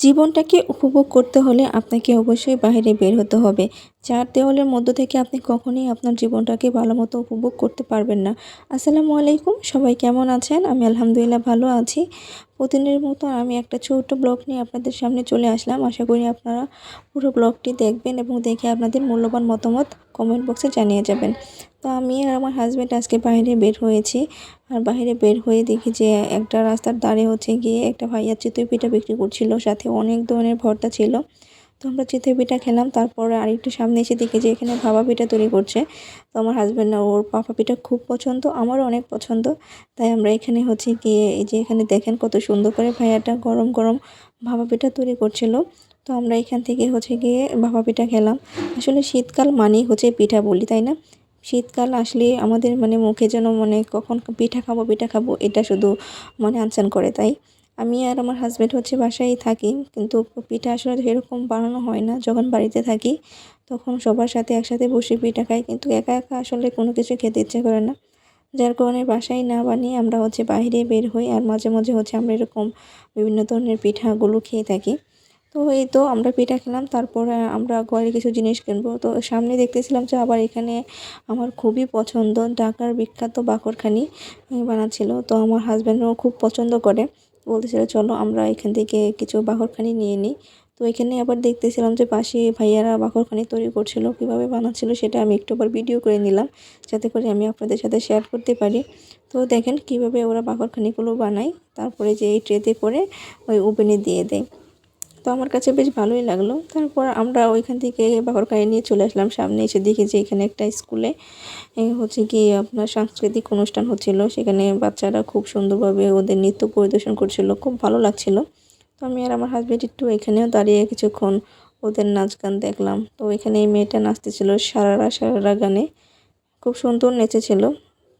জীবনটাকে উপভোগ করতে হলে আপনাকে অবশ্যই বাইরে বের হতে হবে। চার দেওয়ালের মধ্য থেকে আপনি কখনোই আপনার জীবনটাকে ভালো মতো উপভোগ করতে পারবেন না। আসসালামু আলাইকুম, সবাই কেমন আছেন? আমি আলহামদুলিল্লাহ ভালো আছি। প্রতিদিনের মতো আমি একটা ছোট্ট ব্লগ নিয়ে আপনাদের সামনে চলে আসলাম। আশা করি আপনারা পুরো ব্লগটি দেখবেন এবং দেখে আপনাদের মূল্যবান মতামত কমেন্ট বক্সে জানিয়ে যাবেন। তো আমি আর আমার হাজব্যান্ড আজকে বাইরে বের হয়েছি। আর বাইরে বের হয়ে দেখি যে একটা রাস্তার ধারে হচ্ছে গিয়ে একটা ভাইয়া চিতই পিঠা বিক্রি করছিল। সাথে অনেক ধরনের ভর্তা ছিল। তো আমরা চিতই পিঠা খেলাম, তারপরে আরেকটু সামনে এসে দেখি যে এখানে ভাপা পিঠা তৈরি করছে। তো আমার হাজব্যান্ড না ওর পাপা পিঠা খুব পছন্দ, আমারও অনেক পছন্দ। তাই আমরা এখানে হচ্ছে গিয়ে এই যে এখানে দেখেন কত সুন্দর করে ভাইয়াটা গরম গরম ভাপা পিঠা তৈরি করছিল। তো আমরা এখান থেকে হচ্ছে গিয়ে ভাপা পিঠা খেলাম। আসলে শীতকাল মানেই হচ্ছে পিঠা বলি, তাই না? শীতকাল আসলে আমাদের মানে মুখে যেন মানে কখন পিঠা খাব পিঠা খাব, এটা শুধু মানে আনচান করে, তাই? আমি আর আমার হাজব্যান্ড হচ্ছে বাসায় থাকি, কিন্তু পিঠা আসলে এরকম বানানো হয় না। যখন বাড়িতে থাকি, তখন সবার সাথে একসাথে বসে পিঠা খাই, কিন্তু একা একা আসলে কোনো কিছু খেতে ইচ্ছে করে না। যার কারণে বাসায় না বানিয়ে আমরা হচ্ছে বাইরে বের হই, আর মাঝে মাঝে হচ্ছে আমরা এরকম বিভিন্ন ধরনের পিঠাগুলো খেয়ে থাকি। তো এই তো আমরা পিঠা খেলাম, তারপর আমরা ঘরে কিছু জিনিস কিনবো। তো সামনে দেখতেছিলাম যে আবার এখানে আমার খুবই পছন্দ ঢাকার বিখ্যাত বাকরখানি বানাচ্ছিল। তো আমার হাজব্যান্ডও খুব পছন্দ করে। বলতেছিল, চলো আমরা এখান থেকে কিছু বাকরখানি নিয়ে নিই। তো এখানে আবার দেখতেছিলাম যে পাশে ভাইয়ারা বাখরখানি তৈরি করছিল, কীভাবে বানাচ্ছিল সেটা আমি একটু আবার ভিডিও করে নিলাম, যাতে করে আমি আপনাদের সাথে শেয়ার করতে পারি। তো দেখেন কীভাবে ওরা বাখরখানিগুলো বানায়, তারপরে যে এই ট্রেতে করে ওই ওভেনে দিয়ে দেয়। তো আমার কাছে বেশ ভালোই লাগল। তারপর আমরা ওইখান থেকে বাকরখানি নিয়ে চলে আসলাম। সামনে এসে দেখি যে এখানে একটা স্কুলে হচ্ছে কি আপনার সাংস্কৃতিক অনুষ্ঠান হচ্ছিল। সেখানে বাচ্চারা খুব সুন্দরভাবে ওদের নৃত্য পরিদর্শন করছিল, খুব ভালো লাগছিল। তো আমি আর আমার হাজব্যান্ড একটু এখানেও দাঁড়িয়ে কিছুক্ষণ ওদের নাচ গান দেখলাম। তো এখানে এই মেয়েটা নাচতেছিল সারারা সারারা গানে। খুব সুন্দর নেচেছিল।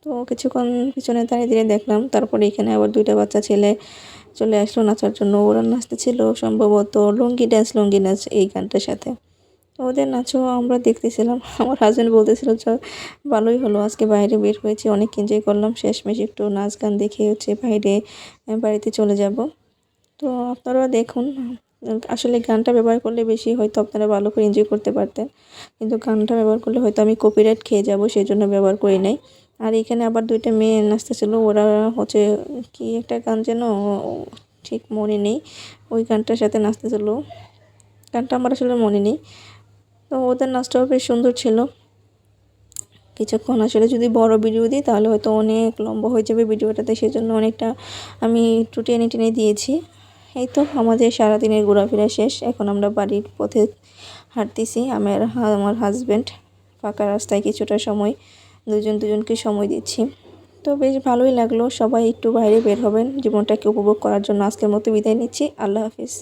তো কিছুক্ষণ পিছনে দাঁড়িয়ে দিয়ে দেখলাম, তারপরে এখানে আবার দুইটা বাচ্চা ছেলে চলে আসলো নাচার জন্য। ওরা নাচতেছিল সম্ভবত লুঙ্গি ডান্স লুঙ্গি নাচ এই গানটার সাথে। ওদের নাচও আমরা দেখতেছিলাম। আমার হাজব্যান্ড বলতেছিল চ ভালোই হলো, আজকে বাইরে বের হয়েছি, অনেক এনজয় করলাম, শেষমেশ একটু নাচ গান দেখে হচ্ছে বাইরে বাড়িতে চলে যাব। তো আপনারাও দেখুন, আসলে গানটা ব্যবহার করলে বেশি হয়তো আপনারা ভালো করে এনজয় করতে পারতেন। কিন্তু গানটা ব্যবহার করলে হয়তো আমি কপিরাইট খেয়ে যাব সেই জন্য ব্যবহার করি নাই। আর এখানে আবার দুইটা মেয়ে নাচতেছিল। ওরা হচ্ছে কি একটা গান যেন ঠিক মনে নেই। ওই গানটার সাথে নাচতেছিল। গানটা আমার আসলে মনে নেই। তো ওদের নাচটাও বেশ সুন্দর ছিল। কিছুক্ষণ আসলে যদি বড় ভিডিও দিই, তাহলে হয়তো অনেক লম্বা হয়ে যাবে ভিডিওটাতে। সেজন্য অনেকটা আমি একটু টেনে টেনে দিয়েছি। এই তো আমাদের সারাদিনের ঘোরাফেরা শেষ। এখন আমরা বাড়ির পথে হাঁটতেছি। আমার আমার হাজব্যান্ড ফাঁকা রাস্তায় কিছুটা সময় দুজন দুজনকে সময় দিচ্ছি। তো বেশ ভালোই লাগল সবাই একটু বাইরে বের হবেন। জীবনটাকে উপভোগ করার জন্য আজকের মতো বিদায় নিচ্ছি। আল্লাহ হাফিজ।